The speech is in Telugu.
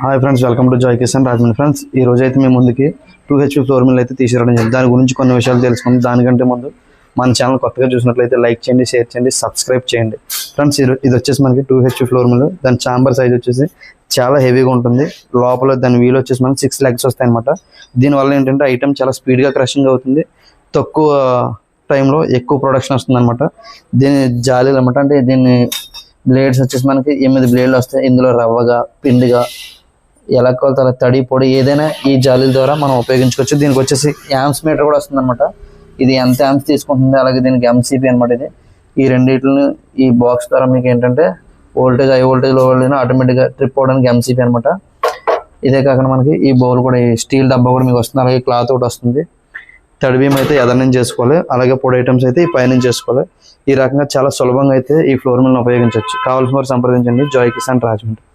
Hi friends welcome to Jai Kisan Rajahmundry friends ఈ రోజు అయితే మేము ముందుకి టూ హెచ్పీ ఫ్లోర్ మిల్ అయితే తీసుకురావడం జరిగింది. దాని గురించి కొన్ని విషయాలు తెలుసుకుంది. దానికంటే ముందు మన ఛానల్ కొత్తగా చూసినట్లయితే లైక్ చేయండి షేర్ చేయండి సబ్స్క్రైబ్ చేయండి. ఫ్రెండ్స్ ఇది ఇది వచ్చేసి మనకి టూ హెచ్పీ ఫ్లోర్ మిల్ దాని ఛాంబర్ సైజ్ వచ్చేసి చాలా హెవీగా ఉంటుంది. లోపల దాని వీల్ వచ్చేసి మనకి సిక్స్ లెగ్స్ వస్తాయి అనమాట దీనివల్ల ఏంటంటే ఐటమ్ చాలా స్పీడ్గా క్రషింగ్ అవుతుంది. తక్కువ టైంలో ఎక్కువ ప్రొడక్షన్ వస్తుంది అనమాట దీని జాలీలు అనమాట అంటే దీన్ని బ్లేడ్స్ వచ్చేసి మనకి ఎనిమిది బ్లేడ్లు వస్తాయి. ఇందులో రవ్వగా పిండిగా ఎలా కొలతల తడి పొడి ఏదైనా ఈ జాలీల ద్వారా మనం ఉపయోగించుకోవచ్చు. దీనికి వచ్చేసి యాంప్స్ మీటర్ కూడా వస్తుంది అనమాట ఇది ఎంత యాంప్స్ తీసుకుంటుంది అలాగే దీనికి ఎంసీపీ అనమాట ఇది. ఈ రెండింటిని ఈ బాక్స్ ద్వారా మీకు ఏంటంటే వోల్టేజ్ హై వోల్టేజ్లో వోల్టేజ్ ఆటోమేటిక్గా ట్రిప్ అవడానికి ఎంసీపీ అనమాట ఇదే కాకుండా మనకి ఈ బౌల్ కూడా ఈ స్టీల్ డబ్బా కూడా మీకు వస్తుంది. అలాగే క్లాత్ ఒకటి వస్తుంది. తడి బియ్యం అయితే ఎదరి నుంచి చేసుకోవాలి. అలాగే పొడి ఐటమ్స్ అయితే ఈ పైనుంచి చేసుకోవాలి. ఈ రకంగా చాలా సులభంగా అయితే ఈ ఫ్లోర్ మిల్ని ఉపయోగించవచ్చు. కావాల్సిన వారు సంప్రదించండి. జాయ్ కిసాన్ రాజమండ్రి.